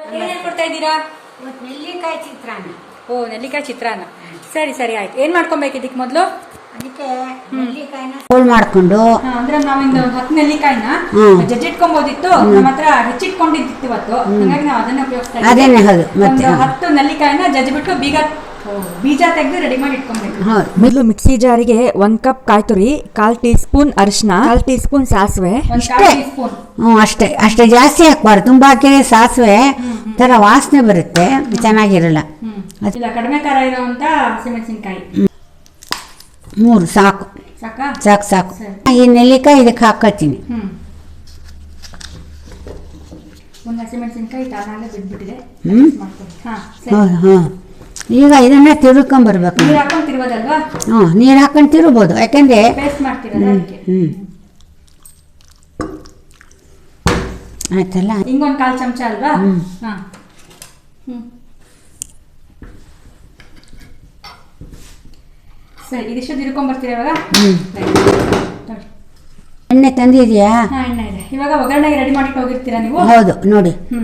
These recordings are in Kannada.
ಏನ್ ಹೇಳ್ಕೊಡ್ತಾ ಇದ್ದೀರಾ? ಇವತ್ತು ನೆಲ್ಲಿಕಾಯಿ ಚಿತ್ರಾನ್ನ. ಓ ನೆಲ್ಲಿಕಾಯಿ ಚಿತ್ರಾನ್ನ. ಸರಿ ಸರಿ ಆಯ್ತು. ಏನ್ ಮಾಡ್ಕೊಬೇಕು ಇದಕ್ಕೆ ಮೊದಲು? ಅದಕ್ಕೆ ನೆಲ್ಲಿಕಾಯಿನ ಹೋಲ್ ಮಾಡ್ಕೊಂಡು. ಅಂದ್ರೆ ನಾವಿಂದ ಹತ್ತು ನೆಲ್ಲಿಕಾಯಿನ ಹ್ಮ್. ಜಜ್ಜಿಟ್ಕೊಂಬೋದಿತ್ತು. ನಮ್ಮ ಹತ್ರ ಹೆಚ್ಚಿಟ್ಕೊಂಡಿದ್ದಿತ್ತು ಇವತ್ತು. ಹಾಗಾಗಿ ನಾವು ಅದನ್ನ ಉಪಯೋಗಿಸ್ತಾ ಇದ್ದೀವಿ. ಅದೇನೆ ಹೌದು ಮತ್ತೆ ಒಂದು ಹತ್ತು ನೆಲ್ಲಿಕಾಯಿನ ಜಜ್ಜಿಬಿಟ್ಟು ಬೀಗ ಬೀಜ ತೆಗೆದು ರೆಡಿ ಮಾಡಿ ಇಟ್ಕೊಬೇಕು. ಮೊದಲು ಮಿಕ್ಸಿ ಜಾರಿಗೆ ಒಂದ್ ಕಪ್ ಕಾಯಿ ತುರಿ ಕಾಲ್ ಟೀ ಸ್ಪೂನ್ ಅರಿಶಿನ ಕಾಲ್ ಟೀ ಸ್ಪೂನ್ ಸಾಸಿವೆ ಅಷ್ಟೇ ಹ್ಞೂ ಅಷ್ಟೇ ಅಷ್ಟೇ ಜಾಸ್ತಿ ಹಾಕ್ಬಾರ್ದು. ತುಂಬ ಹಾಕಿದ್ರೆ ಸಾಸಿವೆ ಥರ ವಾಸನೆ ಬರುತ್ತೆ. ಚೆನ್ನಾಗಿರಲ್ಲ. ಇಲ್ಲ ಕಡಿಮೆ ಖಾರ ಇರೋಂತ ಹಸಿಮೆಣಸಿನ್ಕಾಯಿ. ಮೂರು ಸಾಕು. ಸಾಕಾ? ಸಾಕು. ಈ ನೆಲ್ಲಿಕಾಯಿ ಇದಕ್ಕೆ ಹಾಕೋತೀನಿ ಹ್ಮ್. ಒಂದು ಹಸಿಮೆಣಸಿನ್ಕಾಯಿ ತಾನಾಗೆ ಬಿದ್ಬಿಟ್ಟಿದೆ ಹ್ಮ್. ಮಾಡ್ತೀನಿ ಹಾ ಸರಿ. ಹೌದು ಹಾಂ ಈಗ ಇದನ್ನ ತಿರುಕೊಂಬರ್ಬೇಕು ನೀರ್ ಹಾಕೊಂಡ್ ತಿರ್ಬೋದಲ್ವಾ ಹ್ಞೂ ನೀರು ಹಾಕೊಂಡು ತಿರುಬೋದು ಯಾಕೆಂದ್ರೆ ಪೇಸ್ಟ್ ಮಾಡ್ತೀರಲ್ಲ ಅದಕ್ಕೆ? ಹ್ಞೂ. ಆಯ್ತಲ್ಲ? ಹಿಂಗೊಂದು ಕಾಲು ಚಮಚ ಅಲ್ವಾ? ಹ್ಞೂ. ಹಾ. ಹ್ಮ್. ಸರಿ ಇದಿಷ್ಟು ತಿರ್ಕೊಂಡ್ ಬರ್ತೀರಾ ಇವಾಗ? ಹ್ಞೂ. ಎಣ್ಣೆ ತಂದಿದೆಯಾ? ಹಾಂ ಎಣ್ಣೆ ಇದೆ. ಇವಾಗ ಒಗ್ಗರಣೆಗೆ ರೆಡಿ ಮಾಡಿ ಹೋಗಿರ್ತೀರಾ ನೀವು? ಹೌದು ನೋಡಿ. ಹ್ಞೂ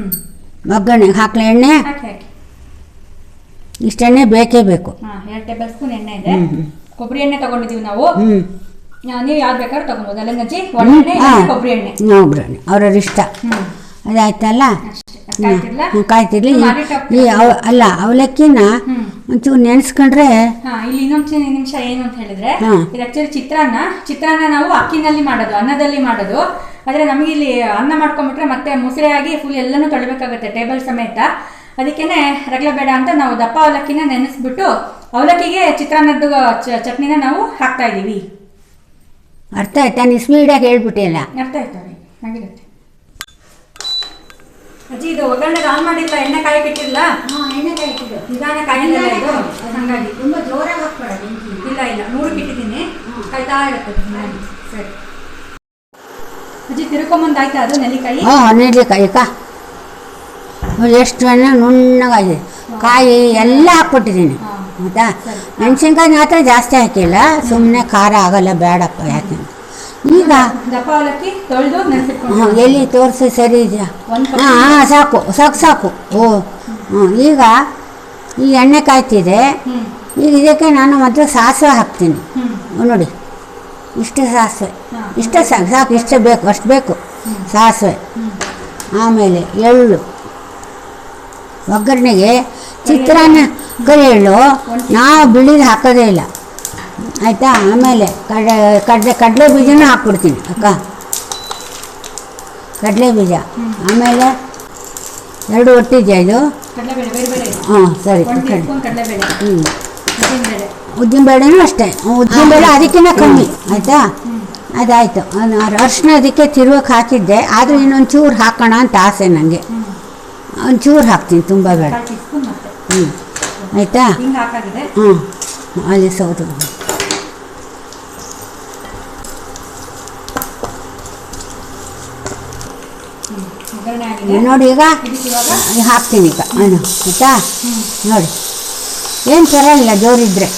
ಒಗ್ಗರಣೆಗೆ ಹಾಕ್ಲ ಎಣ್ಣೆ? ಹಾಕಿ ಹಾಕಿ. ಇಷ್ಟೆಣ್ಣೆ ಬೇಕೇ ಬೇಕು. ಹಾ ಎರಡು ಟೇಬಲ್ ಸ್ಪೂನ್ ಎಣ್ಣೆ ಇದೆ. ಕೊಬ್ಬರಿ ಎಣ್ಣೆ ತಗೊಂಡಿದೀವಿ ನಾವು. ಹ್ಞೂ ನೀವು ಯಾವ್ದು ಬೇಕಾದ್ರೂ ತಗೊಬೋದು. ಒಳ್ಳೆಣ್ಣೆ ಕೊಬ್ಬರಿ ಎಣ್ಣೆ. ಅವ್ರವ್ರ ಇಷ್ಟ. ಅದಾಯ್ತಲ್ಲ? ಕಾಯ್ತಿರ್ಲಿ. ಈ- ಈ ಅವ ಅಲ್ಲ ಅವಲಕ್ಕಿನ ಒಂಚೂರು ನೆನ್ಸ್ಕೊಂಡ್ರೆ ಹಾ ಇಲ್ಲಿ ಇನ್ನೊಂದು ನಿಮಿಷ ಏನು ಅಂತ ಹೇಳಿದ್ರೆ ಹಾ. ಇದು ಆಕ್ಚುಲಿ ಚಿತ್ರಾನ್ನ. ಚಿತ್ರಾನ್ನ ನಾವು ಅಕ್ಕಿನಲ್ಲಿ ಮಾಡೋದು ಅನ್ನದಲ್ಲಿ ಮಾಡೋದು. ಆದ್ರೆ ನಮಗೆ ಇಲ್ಲಿ ಅನ್ನ ಮಾಡ್ಕೊಂಡ್ಬಿಟ್ರೆ ಮತ್ತೆ ಮುಸುರೆ ಆಗಿ ಫುಲ್ ಎಲ್ಲಾನು ತೊಳಿಬೇಕಾಗುತ್ತೆ ಟೇಬಲ್ ಸಮೇತ. ಅದಕ್ಕೇನೆ ರಗಳೆ ಬೇಡ ಅಂತ ನಾವು ದಪ್ಪ ಅವಲಕ್ಕಿನ ನೆನೆಸ್ಬಿಟ್ಟು ಅವಲಕ್ಕಿಗೆ ಚಿತ್ರಾನ್ನದ್ದು ಚಟ್ನಿನ ನಾವು ಹಾಕ್ತಾ ಇದ್ದೀವಿ. ಅರ್ಥ ಆಯ್ತಾ? ನೀವು ಸ್ಪೀಡಾಗಿ ಹೇಳ್ಬಿಟ್ಟಿಲ್ಲ ಅರ್ಥ ಆಯ್ತಾರೆ ಹಾಗಿರುತ್ತೆ. ಅಜ್ಜಿ ಇದು ಒಗ್ಗರಣೆಗೆ ಆನ್ ಮಾಡಿಲ್ಲ ಎಣ್ಣೆ ಕಾಯಿ ಬಿಟ್ಟಿಲ್ಲ ನಿಧಾನ ಕಾಯಿ ಇದು? ಹಂಗಾಗಿ. ತುಂಬ ಜೋರಾಗಿ ಹಾಕ್ಬೇಡ ಇಲ್ಲ ಇಲ್ಲ. ನೂರು ಬಿಟ್ಟಿದ್ದೀನಿ ಕಾಯ್ತಾ ಇರುತ್ತೆ ಸರಿ. ಅಜ್ಜಿ ತಿರ್ಕೊಂಬಂದಾಯ್ತಾ ಅದು ನೆಲ್ಲಿಕಾಯಿ? ನೆಲ್ಲಿಕಾಯಿ ಕಾ ಎಷ್ಟು ಜನ ನುಣ್ಣಗಾಗಿದೆ. ಕಾಯಿ ಎಲ್ಲ ಹಾಕ್ಬಿಟ್ಟಿದ್ದೀನಿ ಆಯಿತಾ? ಮೆಣಸಿನ್ಕಾಯಿ ಮಾತ್ರ ಜಾಸ್ತಿ ಹಾಕಿಲ್ಲ. ಸುಮ್ಮನೆ ಖಾರ ಆಗಲ್ಲ ಬೇಡಪ್ಪ ಯಾಕೆ ಈಗ ಎಲ್ಲಿ ತೋರಿಸಿ ಸರಿ ಇದೆಯಾ? ಹಾಂ ಹಾಂ ಸಾಕು ಸಾಕು ಸಾಕು. ಓ ಹ್ಞೂ ಈಗ ಈ ಎಣ್ಣೆ ಕಾಯ್ತಿದೆ. ಈಗ ಇದಕ್ಕೆ ನಾನು ಮೊದಲು ಸಾಸಿವೆ ಹಾಕ್ತೀನಿ. ನೋಡಿ ಇಷ್ಟು ಸಾಸಿವೆ. ಇಷ್ಟ ಇಷ್ಟೇ ಸಾಕು ಸಾಕು ಇಷ್ಟೇ ಬೇಕು ಅಷ್ಟು ಬೇಕು. ಸಾಸಿವೆ. ಆಮೇಲೆ ಎಳ್ಳು. ಒಗ್ಗರಣೆಗೆ ಚಿತ್ರಾನ್ನ ಕರಿ ಎಳ್ಳು ನಾವು ಬಿಳಿದು ಹಾಕೋದೇ ಇಲ್ಲ. ಆಯಿತಾ? ಆಮೇಲೆ ಕಡಲೆ ಕಡಲೆ ಕಡಲೆ ಬೀಜನೂ ಹಾಕ್ಬಿಡ್ತೀನಿ ಅಕ್ಕ. ಕಡಲೆ ಬೀಜ. ಆಮೇಲೆ ಎರಡು ಒಟ್ಟಿದೆಯಾ ಇದು? ಹಾಂ ಸರಿ. ಹ್ಞೂ ಉದ್ದಿನಬೇಳೆ. ಉದ್ದಿನಬೇಳೆನೂ ಅಷ್ಟೇ. ಉದ್ದಿನಬೇಳೆ ಅದಕ್ಕಿಂತ ಕಮ್ಮಿ. ಆಯಿತಾ? ಅದಾಯಿತು. ಅರ್ಶಿನ ಅದಕ್ಕೆ ತಿರುವಕ್ಕೆ ಹಾಕಿದ್ದೆ. ಆದರೂ ಇನ್ನೊಂದು ಚೂರು ಹಾಕೋಣ ಅಂತ ಆಸೆ ನನಗೆ ಒಂಚೂರು ಹಾಕ್ತೀನಿ ತುಂಬ ಬೇಡ. ಹ್ಞೂ ಆಯಿತಾ? ಹ್ಞೂ ಅಲ್ಲಿ ಸೌದು. ನೋಡಿ ಈಗ ಹಾಕ್ತೀನಿ ಈಗ. ನಾನು ಆಯಿತಾ? ನೋಡಿ. ಏನು ಪರವಾಗಿಲ್ಲ ಜೋರಿದ್ರೆ.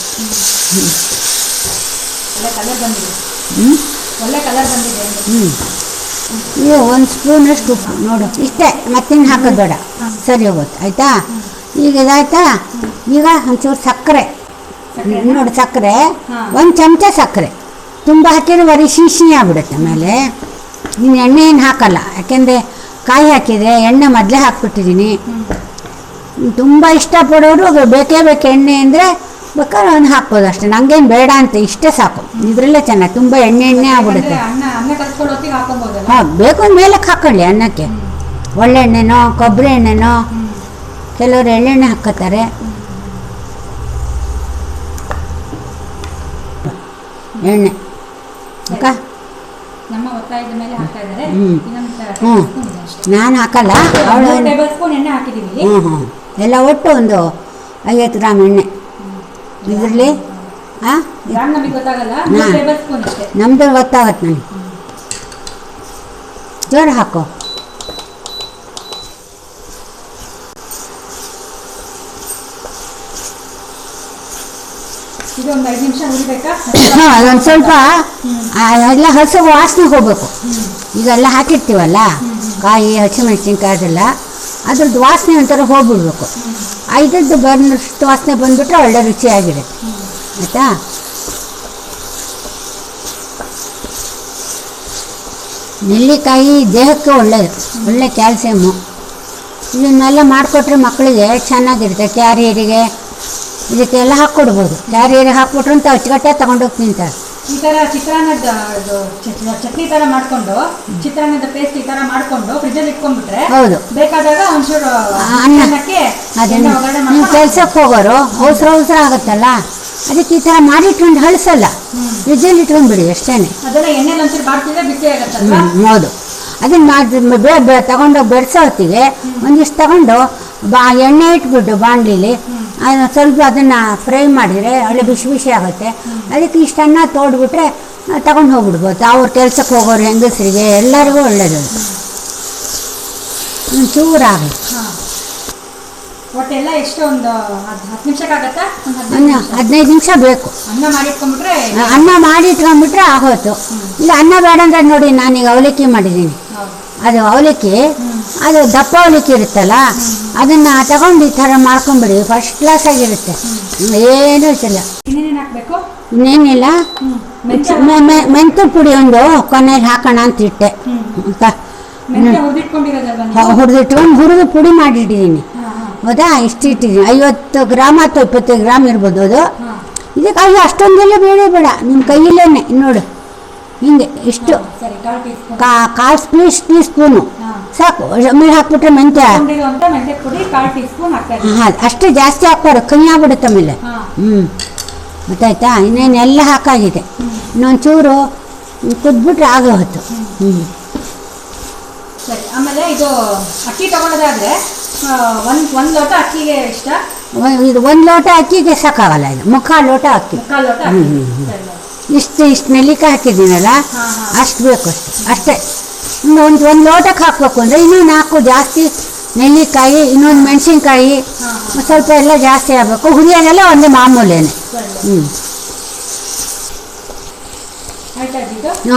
ಒಳ್ಳೆ ಕಲರ್ ಬಂದಿದೆ. ಹ್ಞೂ ಒಳ್ಳೆ ಕಲರ್ ಬಂದಿದೆ. ಅಂದ್ರೆ. ಹ್ಞೂ ಈಗ ಒಂದು ಸ್ಪೂನಷ್ಟು ಉಪ್ಪು ನೋಡು ಇಷ್ಟೇ. ಮತ್ತಿನ್ನು ಹಾಕೋದು ಬೇಡ. ಸರಿ ಹೋಗುತ್ತೆ. ಆಯಿತಾ? ಈಗ ಇದಾಯ್ತಾ? ಈಗ ಒಂಚೂರು ಸಕ್ಕರೆ. ನೋಡು ಸಕ್ಕರೆ. ಒಂದು ಚಮಚ ಸಕ್ಕರೆ. ತುಂಬ ಹಾಕಿದ್ರೆ ಬರೀ ಶೀಶಿ ಆಗ್ಬಿಡುತ್ತೆ ಆಮೇಲೆ. ನೀನು ಎಣ್ಣೆ ಏನು ಹಾಕಲ್ಲ. ಯಾಕೆಂದರೆ ಕಾಯಿ ಹಾಕಿದರೆ ಎಣ್ಣೆ ಮೊದಲೇ ಹಾಕ್ಬಿಟ್ಟಿದ್ದೀನಿ ತುಂಬ ಇಷ್ಟಪಡೋರು ಬೇಕೇ ಬೇಕು ಎಣ್ಣೆ ಅಂದರೆ ಬೇಕಾದ್ರೆ ಒಂದು ಹಾಕ್ಬೋದು ಅಷ್ಟೇ. ನಂಗೇನು ಬೇಡ ಅಂತ ಇಷ್ಟೇ ಸಾಕು. ಇದರಲ್ಲೇ ಚೆನ್ನಾಗಿ ತುಂಬ ಎಣ್ಣೆ ಎಣ್ಣೆ ಆಗ್ಬಿಡುತ್ತೆ. ಹಾಂ ಬೇಕು ಮೇಲಕ್ಕೆ ಹಾಕೊಳ್ಳಿ ಅನ್ನಕ್ಕೆ. ಒಳ್ಳೆಣ್ಣೆನೋ ಕೊಬ್ಬರಿ ಎಣ್ಣೆನೋ. ಕೆಲವರು ಎಳ್ಳೆಣ್ಣೆ ಹಾಕೋತಾರೆ ಎಣ್ಣೆ. ಅಕ್ಕ? ಮೇಲೆ ಹ್ಞೂ ನಾನು ಹಾಕಲ್ಲ. ಅವಳು ಹ್ಞೂ ಹ್ಞೂ ಎಲ್ಲ ಒಟ್ಟು ಒಂದು ಐವತ್ತು ಗ್ರಾಮ್ ಎಣ್ಣೆ. ಇದರಲ್ಲಿ? ನಮ್ದು ಗೊತ್ತಾಗತ್ತೆ ನನಗೆ ಜೋರು ಹಾಕೋ. ಅದೊಂದು ಸ್ವಲ್ಪ ಎಲ್ಲ ಹಸು ವಾಸನೆ ಹೋಗ್ಬೇಕು. ಈಗೆಲ್ಲ ಹಾಕಿರ್ತೀವಲ್ಲ? ಕಾಯಿ ಹಸಿಮೆಣಸಿನ್ಕಾಯಿ ಅದೆಲ್ಲ. ಅದ್ರದ್ದು ವಾಸನೆ ಒಂಥರ ಹೋಗ್ಬಿಡ್ಬೇಕು. ಐದದ್ದು ಬಂದಷ್ಟು ವಾಸನೆ ಬಂದ್ಬಿಟ್ರೆ ಒಳ್ಳೆ ರುಚಿಯಾಗಿರುತ್ತೆ. ಆಯಿತಾ? ನೆಲ್ಲಿಕಾಯಿ ದೇಹಕ್ಕೆ ಒಳ್ಳೆಯದು ಒಳ್ಳೆ ಕ್ಯಾಲ್ಸಿಯಮ್ಮು. ಇದನ್ನೆಲ್ಲ ಮಾಡಿಕೊಟ್ರೆ ಮಕ್ಕಳಿಗೆ ಚೆನ್ನಾಗಿರುತ್ತೆ ಕ್ಯಾರಿಯರಿಗೆ. ಇದಕ್ಕೆಲ್ಲ ಹಾಕ್ಕೊಡ್ಬೋದು. ಕ್ಯಾರಿಯರಿಗೆ ಹಾಕ್ಬಿಟ್ರು ಅಂತ ಅಚ್ಚುಕಟ್ಟೆ ತಗೊಂಡೋಗಿ ತಿಂತಾರೆ. ಈ ಥರ ಚಿತ್ರಾನ್ನದ ಚಟ್ನಿ ಥರ ಮಾಡಿಕೊಂಡು ಚಿತ್ರಾನ್ನದ ಪೇಸ್ಟ್ ಈ ಥರ ಮಾಡಿಕೊಂಡು ಫ್ರಿಜ್ಜಲ್ಲಿ ಇಟ್ಕೊಂಡ್ಬಿಟ್ರೆ ಹೌದು. ಬೇಕಾದಾಗ ಒಂಚೂರು ಅನ್ನ. ಅನ್ನಕ್ಕೆ ಅದೇ ನೀವು ಕೆಲ್ಸಕ್ಕೆ ಹೋಗೋರು ಅವಸರ ಅವಸರ ಆಗುತ್ತಲ್ಲ? ಅದಕ್ಕೆ ಈ ಥರ ಮಾಡಿಟ್ಕೊಂಡು ಹಳಸಲ್ಲ. ಫ್ರಿಜ್ಜಲ್ಲಿ ಇಟ್ಕೊಂಡ್ಬಿಡಿ ಅಷ್ಟೇ ಹ್ಞೂ ಹೌದು. ಅದನ್ನು ಮಾಡಿ ತಗೊಂಡೋಗಿ ಬೆಳೆಸೋ ಹೊತ್ತಿಗೆ ಒಂದಿಷ್ಟು ತಗೊಂಡು ಬಾ ಎಣ್ಣೆ ಇಟ್ಬಿಟ್ಟು ಬಾಣಲಿಲಿ ಅದನ್ನ ಸ್ವಲ್ಪ ಅದನ್ನು ಫ್ರೈ ಮಾಡಿದರೆ ಒಳ್ಳೆ ಬಿಸಿ ಬಿಸಿ ಆಗುತ್ತೆ. ಅದಕ್ಕೆ ಇಷ್ಟನ್ನ ತೋಡ್ಬಿಟ್ರೆ ತಗೊಂಡು ಹೋಗ್ಬಿಡ್ಬೋದು. ಅವ್ರ ಕೆಲ್ಸಕ್ಕೆ ಹೋಗೋರು ಹೆಂಗಸರಿಗೆ ಎಲ್ಲರಿಗೂ ಒಳ್ಳೆಯದು ಚೂರಾಗಲಿ ಒಟ್ಟೆಲ್ಲ ಎಷ್ಟು ಒಂದು ಹತ್ತು ನಿಮಿಷಕ್ಕಾಗತ್ತಾ ಅನ್ನ ನಿಮಿಷ. ಹದಿನೈದು ನಿಮಿಷ ಬೇಕು. ಅನ್ನ ಮಾಡಿಟ್ಕೊಂಡ್ಬಿಟ್ರೆ ಅನ್ನ ಮಾಡಿ ಇಟ್ಕೊಂಡ್ಬಿಟ್ರೆ ಆಗೋಯ್ತು. ಇಲ್ಲ ಅನ್ನ ಬೇಡ ಅಂದ್ರೆ ನೋಡಿ ನಾನೀಗ ಅವಲಕ್ಕಿ ಮಾಡಿದ್ದೀನಿ. ಅದು ಅವಲಕ್ಕಿ ಅದು ದಪ್ಪ ಅವಲಕ್ಕಿ ಇರುತ್ತಲ್ಲ ಅದನ್ನ ತಗೊಂಡು ಈ ಥರ ಮಾಡ್ಕೊಂಬಿಡಿ ಫಸ್ಟ್ ಕ್ಲಾಸ್ ಆಗಿರುತ್ತೆ. ಏನೂ ಇಲ್ಲ. ಹಾಕ್ಬೇಕು? ಇನ್ನೇನಿಲ್ಲ. ಮೆಂತು ಮೆಂತ್ಯ ಪುಡಿ ಒಂದು ಕೊನೆಯಲ್ಲಿ ಹಾಕೋಣ ಅಂತ ಇಟ್ಟೆ. ನೀವು? ಹುರಿದಿಟ್ಕೊಂಡು ಹುರಿದು ಪುಡಿ ಮಾಡಿಟ್ಟಿದ್ದೀನಿ ಹೌದಾ ಇಷ್ಟು ಇಟ್ಟಿದ್ದೀನಿ. ಐವತ್ತು ಗ್ರಾಮ್ ಅಥವಾ ಇಪ್ಪತ್ತೈದು ಗ್ರಾಮ್ ಇರ್ಬೋದು ಅದು. ಇದಕ್ಕೆ ಅಯ್ಯೋ ಅಷ್ಟೊಂದೆಲ್ಲ ಬೇಡ ಬೇಡ. ನಿಮ್ಮ ಕೈಯಲ್ಲೇನೆ. ನೋಡು. ಹಿಂಗೆ ಇಷ್ಟು. ಕಾಲು ಕಾ ಸ್ಪೂನ್ ಟೀ ಸ್ಪೂನು. ಸಾಕು. ಆಮೇಲೆ ಹಾಕ್ಬಿಟ್ರೆ ಮೆಂತ್ಯ. ಹಾಂ ಅಷ್ಟು ಜಾಸ್ತಿ ಹಾಕ್ಬಾರ್ದು. ಕಮ್ಮಿ ಆಗ್ಬಿಡುತ್ತೆ ಆಮೇಲೆ. ಹ್ಞೂ ಗೊತ್ತಾಯ್ತಾ? ಇನ್ನೇನು ಎಲ್ಲ ಹಾಕಾಗಿದೆ. ಇನ್ನೊಂಚೂರು ಕುದ್ಬಿಟ್ರೆ ಆಗೋ ಹೊತ್ತು. ಹ್ಞೂ ಸರಿ ಆಮೇಲೆ ಇದು ಅಕ್ಕಿ ತಗೊಳ್ಳೋದಾದ್ರೆ ಒಂದ್ ಒಂದ್ ಲೋಟ ಅಕ್ಕಿಗೆ ಇಷ್ಟ? ಇದು ಒಂದು ಲೋಟ ಅಕ್ಕಿಗೆ ಸಾಕಾಗಲ್ಲ ಇದು. ಮುಕ್ಕಾಲು ಲೋಟ ಅಕ್ಕಿ. ಮುಕ್ಕಾಲು ಲೋಟ. ಇಷ್ಟು ಇಷ್ಟು ನೆಲ್ಲಿಕಾಯಿ ಹಾಕಿದ್ದೀನಲ್ಲ. ಅಷ್ಟು ಬೇಕು ಅಷ್ಟು. ಅಷ್ಟೇ. ಇನ್ನು ಒಂದು ಒಂದು ಲೋಟಕ್ಕೆ ಹಾಕಬೇಕು ಅಂದರೆ ಇನ್ನೂ ನಾಲ್ಕು ಜಾಸ್ತಿ ನೆಲ್ಲಿಕಾಯಿ ಇನ್ನೊಂದು ಮೆಣಸಿನ್ಕಾಯಿ ಸ್ವಲ್ಪ ಎಲ್ಲ ಜಾಸ್ತಿ ಆಗಬೇಕು. ಹುರಿಯೋದೆಲ್ಲ ಒಂದೇ ಮಾಮೂಲೇನೆ. ಹ್ಞೂ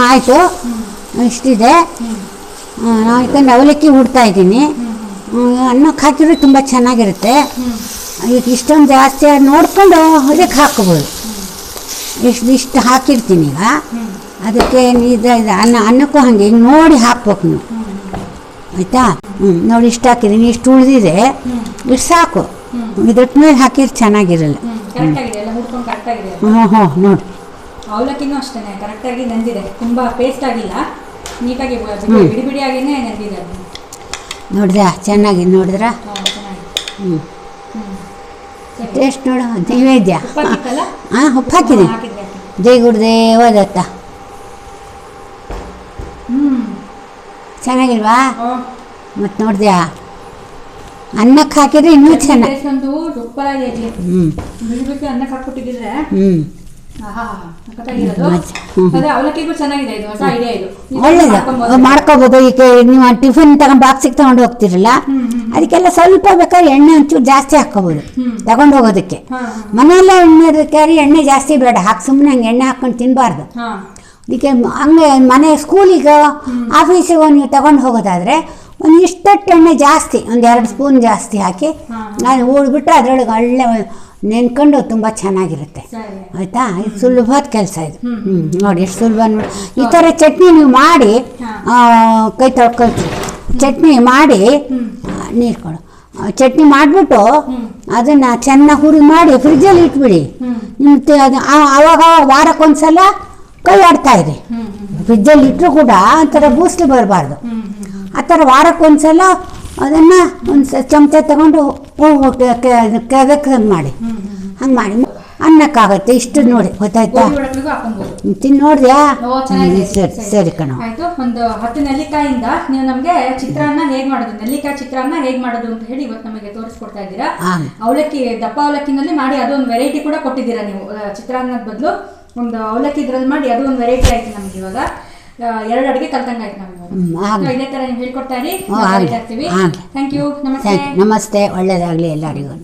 ಆಯ್ತಾ ಇಷ್ಟಿದೆ. ನಾನು ಯಾಕಂದ್ರೆ ಅವಲಕ್ಕಿ ಹುಡ್ತಾ ಇದ್ದೀನಿ. ಅನ್ನಕ್ಕೆ ಹಾಕಿದ್ರೆ ತುಂಬ ಚೆನ್ನಾಗಿರುತ್ತೆ. ಈಗ ಇಷ್ಟೊಂದು ಜಾಸ್ತಿ ನೋಡಿಕೊಂಡು ಅದಕ್ಕೆ ಹಾಕ್ಬೋದು. ಇಷ್ಟು ಇಷ್ಟು ಹಾಕಿರ್ತೀನಿ ಈಗ. ಅದಕ್ಕೆ ಇದು ಇದು ಅನ್ನ ಅನ್ನಕ್ಕೂ ಹಾಗೆ. ಹಿಂಗೆ ನೋಡಿ ಹಾಕ್ಬೇಕು ನೀವು. ಆಯಿತಾ? ಹ್ಞೂ ನೋಡಿ ಇಷ್ಟು ಹಾಕಿದ್ದೀನಿ. ಇಷ್ಟು ಉಳಿದಿದೆ. ಇಷ್ಟು ಸಾಕು. ಇದಕ್ಕೆ ಇದ್ರ ಮೇಲೆ ಹಾಕಿದ್ರೆ ಚೆನ್ನಾಗಿರಲ್ಲ. ಹ್ಞೂ ಹ್ಞೂ ನೋಡಿ. ಅವಲಕ್ಕಿನೂ ಅಷ್ಟೇ ಕರೆಕ್ಟಾಗಿ ನಂದಿದೆ ತುಂಬ ಪೇಸ್ಟ್ ಆಗಿಲ್ಲ. ನೀಟಾಗಿ ಬಿಡಿ ಬಿಡಿಯಾಗಿನೇ ನೆಂದಿದೆ ನೋಡಿದ್ರಾ ಚೆನ್ನಾಗಿ ನೋಡಿದ್ರ? ಹ್ಞೂ ಟೇಸ್ಟ್ ನೋಡು ನೈವೇದ್ಯ ಇದೆಯಾ? ಹಾಂ ಉಪ್ಪು ಹಾಕಿದೆ ದೇಗುಡ್ದೆ ಹೋದತ್ತ. ಚೆನ್ನಾಗಿಲ್ವಾ? ಮತ್ತು ನೋಡಿದ್ಯಾ? ಅನ್ನಕ್ಕೆ ಹಾಕಿದ್ರೆ ಇನ್ನೂ ಚೆನ್ನಾಗಿ ಹ್ಞೂ ಹ್ಞೂ ಒಳ್ಳೇದು. ಮಾಡ್ಕೋಬೋದು. ಈಗ ನೀವು ಟಿಫಿನ್ ತಗೊಂಡ್ ಬಾಕ್ಸಿಗೆ ತಗೊಂಡು ಹೋಗ್ತಿರಲ್ಲ ಅದಕ್ಕೆಲ್ಲ ಸ್ವಲ್ಪ ಬೇಕಾದ್ರೆ ಎಣ್ಣೆ ಒಂಚೂರು ಜಾಸ್ತಿ ಹಾಕೋಬಹುದು. ತಗೊಂಡು ಹೋಗೋದಕ್ಕೆ ಮನೆಯಲ್ಲ ಎಣ್ಣೆ ಎಣ್ಣೆ ಜಾಸ್ತಿ ಬೇಡ. ಹಾಕಿ ಸುಮ್ಮನೆ ಹಂಗೆ ಎಣ್ಣೆ ಹಾಕೊಂಡು ತಿನ್ನಬಾರ್ದು ಅದಕ್ಕೆ ಹಂಗೆ ಮನೆ ಸ್ಕೂಲಿಗೆ ಆಫೀಸಿಗೆ ನೀವು ತಗೊಂಡು ಹೋಗೋದಾದ್ರೆ ಒಂದು ಇಷ್ಟಟ್ಟು ಎಣ್ಣೆ ಜಾಸ್ತಿ ಒಂದು ಎರಡು ಸ್ಪೂನ್ ಜಾಸ್ತಿ ಹಾಕಿ. ನಾನು ಊಡ್ಬಿಟ್ರೆ ಅದರೊಳಗೆ ಒಳ್ಳೆ ನೆನ್ಕೊಂಡು ತುಂಬ ಚೆನ್ನಾಗಿರುತ್ತೆ. ಆಯಿತಾ? ಇದು ಸುಲಭದ ಕೆಲಸ ಇದು. ಹ್ಞೂ ನೋಡಿ ಎಷ್ಟು ಸುಲಭ ನೋಡಿ ಈ ಥರ ಚಟ್ನಿ ನೀವು ಮಾಡಿ ಕೈ ತೊಳ್ಕೊಳ್ತೀವಿ ಚಟ್ನಿ ಮಾಡಿ ನೀರು ಕೊಡು. ಚಟ್ನಿ ಮಾಡಿಬಿಟ್ಟು. ಅದನ್ನು ಚೆನ್ನಾಗಿ ಹುರಿ ಮಾಡಿ ಫ್ರಿಜ್ಜಲ್ಲಿ ಇಟ್ಬಿಡಿ. ನಿಮ್ಮ ಅದು ಆವಾಗ ವಾರಕ್ಕೊಂದ್ಸಲ ಕೈ ಆಡ್ತಾ ಇರಿ ಫ್ರಿಜ್ಜಲ್ಲಿ ಇಟ್ಟರು ಕೂಡ ಒಂಥರ ಬೂಸ್ಟ್ ಬರಬಾರ್ದು. ಆ ಥರ ವಾರಕ್ಕೊಂದ್ಸಲ ಅದನ್ನು ಒಂದು ಚಮಚ ತಗೊಂಡು ಕೆದಕ್ಕೆ ಮಾಡಿ ಹ್ಮ್ ಹ್ಮ್ ಹಂಗೆ ಮಾಡಿ. ಅನ್ನಕ್ಕಾಗತ್ತೆ ಇಷ್ಟು ನೋಡಿ ಗೊತ್ತಾಯ್ತಾ? ತಿನ್ ನೋಡ್ರಿ ನೋಡಿದ್ಯಾ ಸರಿ ಸರಿ ಕಣ. ಆಯ್ತು. ಒಂದು ಹತ್ತು ನೆಲ್ಲಿಕಾಯಿಂದ ನೀವು ನಮಗೆ ಚಿತ್ರಾನ್ನ ಹೇಗ್ ಮಾಡೋದು ನೆಲ್ಲಿಕಾಯಿ ಚಿತ್ರಾನ್ನ ಹೇಗ್ ಮಾಡೋದು ಅಂತ ಹೇಳಿ ಇವತ್ತು ನಮಗೆ ತೋರಿಸ್ಕೊಡ್ತಾ ಇದ್ದೀರಾ. ಅವಲಕ್ಕಿ ದಪ್ಪ ಅವಲಕ್ಕಿನಲ್ಲಿ ಮಾಡಿ ಅದೊಂದು ವೆರೈಟಿ ಕೂಡ ಕೊಟ್ಟಿದ್ದೀರಾ ನೀವು. ಚಿತ್ರಾನ್ನದ ಬದಲು ಒಂದು ಅವಲಕ್ಕಿ ಇದ್ರಲ್ಲಿ ಮಾಡಿ ಅದು ಒಂದು ವೆರೈಟಿ ಆಯ್ತು ನಮ್ಗೆ ಇವಾಗ. ಎರಡು ಅಡುಗೆ ಕಲ್ತಂಗೆ ಆಯ್ತು ನಮ್ಗೆ. ಇದೇ ತರ ನೀವು ಹೇಳ್ಕೊಡ್ತಾ ಇರಿ. ಥ್ಯಾಂಕ್ ಯು ನಮಸ್ತೆ. ನಮಸ್ತೆ. ಒಳ್ಳೆಯದಾಗಲಿ ಎಲ್ಲರಿಗೂ.